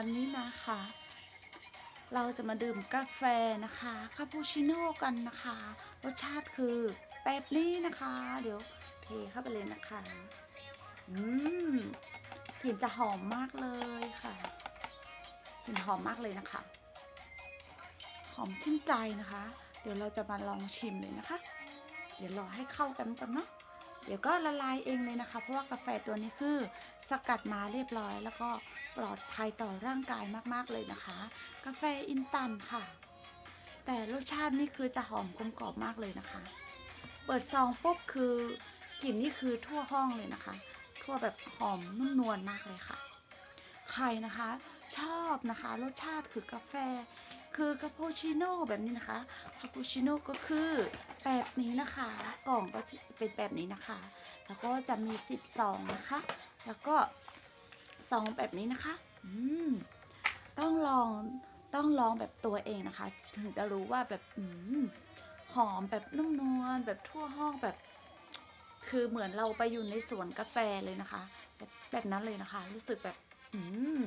วันนี้นะคะ เราจะมาดื่มกาแฟนะคะคาปูชิโน่กันนะคะ รสชาติคือแบบนี้นะคะ เดี๋ยวเทเข้าไปเลยนะคะ อืมกลิ่นจะหอมมากเลยค่ะกลิ่นหอมมากเลยนะคะ หอมชื่นใจนะคะ เดี๋ยวเราจะมาลองชิมเลยนะคะ เดี๋ยวรอให้เข้ากันก่อนเนาะ เดี๋ยวก็ละลายเองเลยนะคะ เพราะว่ากาแฟตัวนี้คือสกัดมาเรียบร้อย แล้วก็ปลอดภัยต่อร่างกายมากๆเลยนะคะ กาแฟอินตันค่ะ แต่รสชาตินี่คือจะหอมกลมกล่อมมากเลยนะคะ เปิดซองปุ๊บคือกลิ่นนี่คือทั่วห้องเลยนะคะ ทั่วแบบหอมนุ่มนวลมากเลยค่ะ ใครนะคะ ชอบนะคะ รสชาติคือกาแฟ คือกาปูชิโน่แบบนี้นะคะคาปูชิโน่ก็คือแบบนี้นะคะ กล่องก็จะเป็นแบบนี้นะคะ แล้วก็จะมีสิบซองนะคะ แล้วก็ซองแบบนี้นะคะ อืม ต้องลอง ต้องลองแบบตัวเองนะคะ ถึงจะรู้ว่าแบบ อืม หอมแบบนุ่มนวลแบบทั่วห้องแบบ คือเหมือนเราไปอยู่ในสวนกาแฟเลยนะคะ แบบแบบนั้นเลยนะคะ รู้สึกแบบ อืม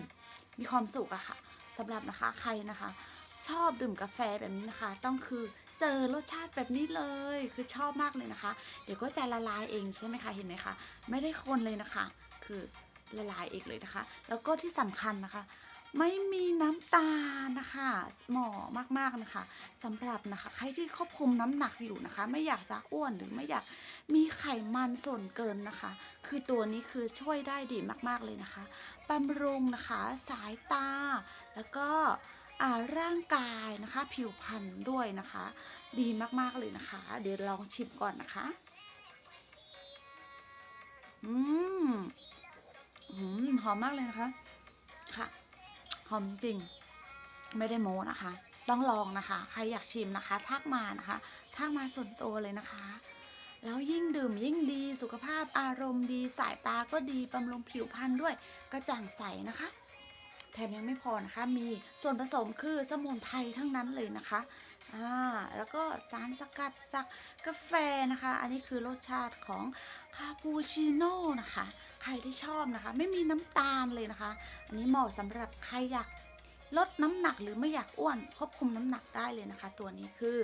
มีความสุขอะค่ะสำหรับนะคะ ใครนะคะ ชอบดื่มกาแฟแบบนี้นะคะ ต้องคือเจอรสชาติแบบนี้เลย คือชอบมากเลยนะคะ เดี๋ยวก็จะละลายเองใช่ไหมคะเห็นไหมคะไม่ได้คนเลยนะคะ คือละลายเองเลยนะคะ แล้วก็ที่สำคัญนะคะ ไม่มีน้ำตาลนะคะเหมาะมากๆนะคะสำหรับนะคะ ใครที่ควบคุมน้ำหนักอยู่นะคะ ไม่อยากจะอ้วนหรือไม่อยากมีไขมันส่วนเกินนะคะ คือตัวนี้คือช่วยได้ดีมากๆเลยนะคะบำรุงนะคะ สายตาแล้วก็ ร่างกายนะคะผิวพรรณด้วยนะคะ ดีมากๆเลยนะคะ เดี๋ยวลองชิมก่อนนะคะ อืมอืมหอมมากเลยนะคะ ค่ะ หอมจริงๆ ไม่ได้โม้นะคะ ต้องลองนะคะ ใครอยากชิมนะคะ ทักมานะคะ ทักมาส่วนตัวเลยนะคะ แล้วยิ่งดื่มยิ่งดี สุขภาพอารมณ์ดี สายตาก็ดี บำรุงผิวพรรณด้วย กระจ่างใสนะคะ แถมยังไม่พอนะคะ มีส่วนผสมคือสมุนไพรทั้งนั้นเลยนะคะอ่าแล้วก็สารสกัดจากกาแฟนะคะ อันนี้คือรสชาติของคาปูชิโน่นะคะ ใครที่ชอบนะคะ ไม่มีน้ำตาลเลยนะคะ อันนี้เหมาะสำหรับใครอยากลดน้ำหนักหรือไม่อยากอ้วนควบคุมน้ำหนักได้เลยนะคะ ตัวนี้คือ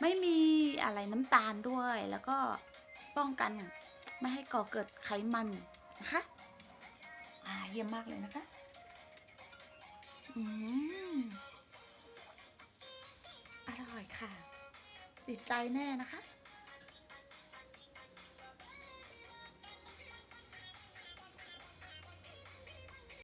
ไม่มีอะไรน้ำตาลด้วย แล้วก็ป้องกันไม่ให้ก่อเกิดไขมันนะคะ อ่าเยี่ยมมากเลยนะคะ อืมอร่อยค่ะ ติดใจแน่นะคะ